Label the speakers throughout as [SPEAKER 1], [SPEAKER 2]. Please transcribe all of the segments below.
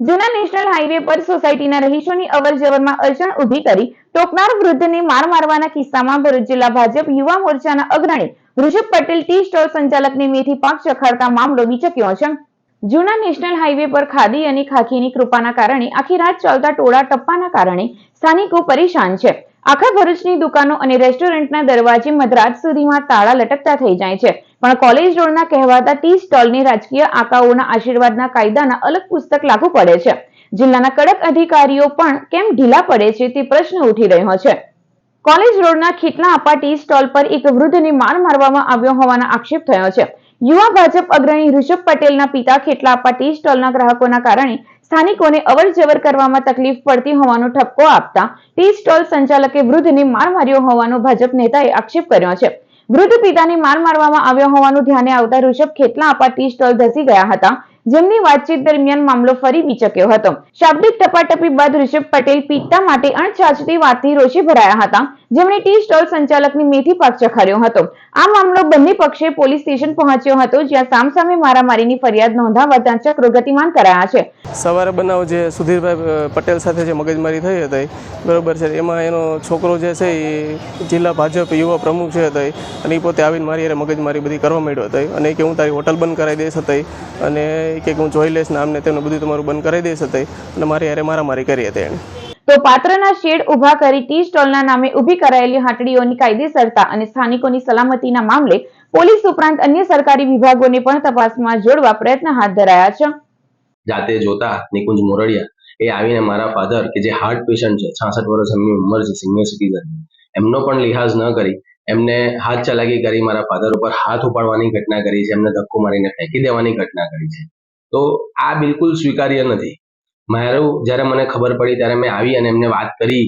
[SPEAKER 1] જૂના national highway પર સોસાયટીના રહીશોની અવર જવરમાં અડચણ ઊભી કરી ટોકનાર વૃદ્ધને માર મારવાના કિસ્સામાં ભરૂચ જિલ્લા ભાજપ યુવા મોરચાના અગ્રણી ઋષભ પટેલ ટી સ્ટોલ સંચાલકને મેથી પાક ચખાડતા મામલો વિચક્યો છે. જૂના નેશનલ હાઈવે પર ખાદી અને ખાખીની કૃપાના કારણે આખી રાત ચાલતા ટોળા ટપ્પાના કારણે સ્થાનિકો પરેશાન છે. આખા ભરૂચની દુકાનો અને રેસ્ટોરન્ટના દરવાજે મધરાત સુધીમાં તાળા લટકતા થઈ જાય છે. પણ કોલેજ રોડના કહેવાતા ટી સ્ટોલની રાજકીય આકાઓના આશીર્વાદના કાયદાના અલગ પુસ્તક લાગુ પડે છે. જિલ્લાના કડક અધિકારીઓ પણ કેમ ઢીલા પડે છે તે પ્રશ્ન ઉઠી રહ્યો છે. કોલેજ રોડના ખીટલા આપા ટી સ્ટોલ પર એક વૃદ્ધને માર મારવામાં આવ્યો હોવાનો આક્ષેપ થયો છે. યુવા ભાજપ અગ્રણી ઋષભ પટેલના પિતા ખેટલા આપા ટી સ્ટોલના ગ્રાહકોના કારણે સ્થાનિકોને અવર જવર કરવામાં તકલીફ પડતી હોવાનો ઠપકો આપતા ટી સ્ટોલ સંચાલકે વૃદ્ધને માર માર્યો હોવાનો ભાજપ નેતાએ આક્ષેપ કર્યો છે. વૃદ્ધ પિતાને માર મારવામાં આવ્યો હોવાનું ધ્યાને આવતા ઋષભ ખેતલા અપાતી સ્ટોલ ધસી ગયા હતા. જેમની વાતચીત દરમિયાન મામલો ફરી વિચક્યો હતો. શાબ્દિક ટપાટપી બાદ ઋષભ પટેલ પિતા માટે અણછાચતી વાતથી રોષે ભરાયા હતા. જેમણે ટી સ્ટોલ સંચાલકની મેથી પાક ચખાડ્યો હતો. આ મામલો બંને પક્ષે પોલીસ સ્ટેશન પહોંચ્યો હતો, જ્યાં સામસામે મારામારીની ફરિયાદ નોંધાવવા ત્યાં ચક્રો ગતિમાન કરાયા છે.
[SPEAKER 2] સવારે બનાવ જે સુધીરભાઈ પટેલ સાથે જે મગજમારી થઈ હતી, બરોબર છે, એમાં એનો છોકરો જે છે એ જિલ્લા ભાજપ યુવા પ્રમુખ છે હતી, અને એ પોતે આવીને મારી હારે મગજમારી બધી કરવા માંડ્યો હતી. અને કે હું તારી હોટલ બંધ કરાવી દઈશ હતી, અને કે હું જોઈ લઈશ ને આમને તેમને બધું તમારું બંધ કરાવી દઈશ હતી, અને મારી હારે મારામારી કરી હતી એણે.
[SPEAKER 1] તો પાત્રના શેડ ઊભા કરી ટી સ્ટોલના નામે ઊભી કરાયેલી હાટડીઓની કાયદેસરતા અને સ્થાનિકોની સલામતીના મામલે પોલીસ ઉપરાંત અન્ય સરકારી વિભાગોને પણ તપાસમાં જોડવા પ્રયત્ન હાથ ધરાયા છે.
[SPEAKER 3] જાતે જોતા નિકુંજ મોરડિયા એ આવીને મારા ફાધર કે જે હાર્ટ પેશન્ટ છે, છાસઠ વર્ષ એમની ઉંમર છે સિનિયર સિટીઝન એમનો પણ લિહાઝ ન કરી, એમને હાથ ચલાકી કરી, મારા ફાધર ઉપર હાથ ઉપાડવાની ઘટના કરી છે, એમને ધક્કો મારીને ફેંકી દેવાની ઘટના કરી છે. તો આ બિલકુલ સ્વીકાર્ય નથી. મારું જ્યારે મને ખબર પડી ત્યારે મેં આવી અને એમને વાત કરી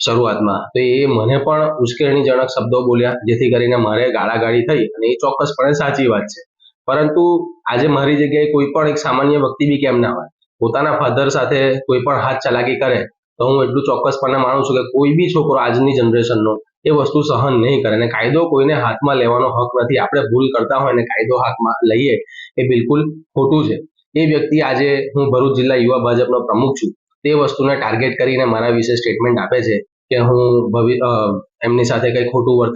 [SPEAKER 3] શરૂઆતમાં. તો એ મને પણ ઉશ્કેરણીજનક શબ્દો બોલ્યા, જેથી કરીને મારે ગાળાગાળી થઈ અને એ ચોક્કસપણે સાચી વાત છે. પરંતુ આજે મારી જગ્યાએ કોઈ પણ એક સામાન્ય વ્યક્તિ બી કેમ ના હોય? પોતાના ફાધર સાથે કોઈ પણ હાથ ચલાકી કરે, તો હું એટલું ચોક્કસપણે માનું છું કે કોઈ બી છોકરો આજની જનરેશનનો એ વસ્તુ સહન નહીં કરે અને કાયદો કોઈને હાથમાં લેવાનો હક નથી. આપણે ભૂલ કરતા હોય ને કાયદો હાથમાં લઈએ એ બિલકુલ ખોટું છે. એ વ્યક્તિ આજે હું ભરૂચ જિલ્લા યુવા ભાજપનો પ્રમુખ છું. તે વસ્તુને ટાર્ગેટ કરીને મારા વિશે સ્ટેટમેન્ટ આપે છે કે હું એમની સાથે કંઈ ખોટું વર્તન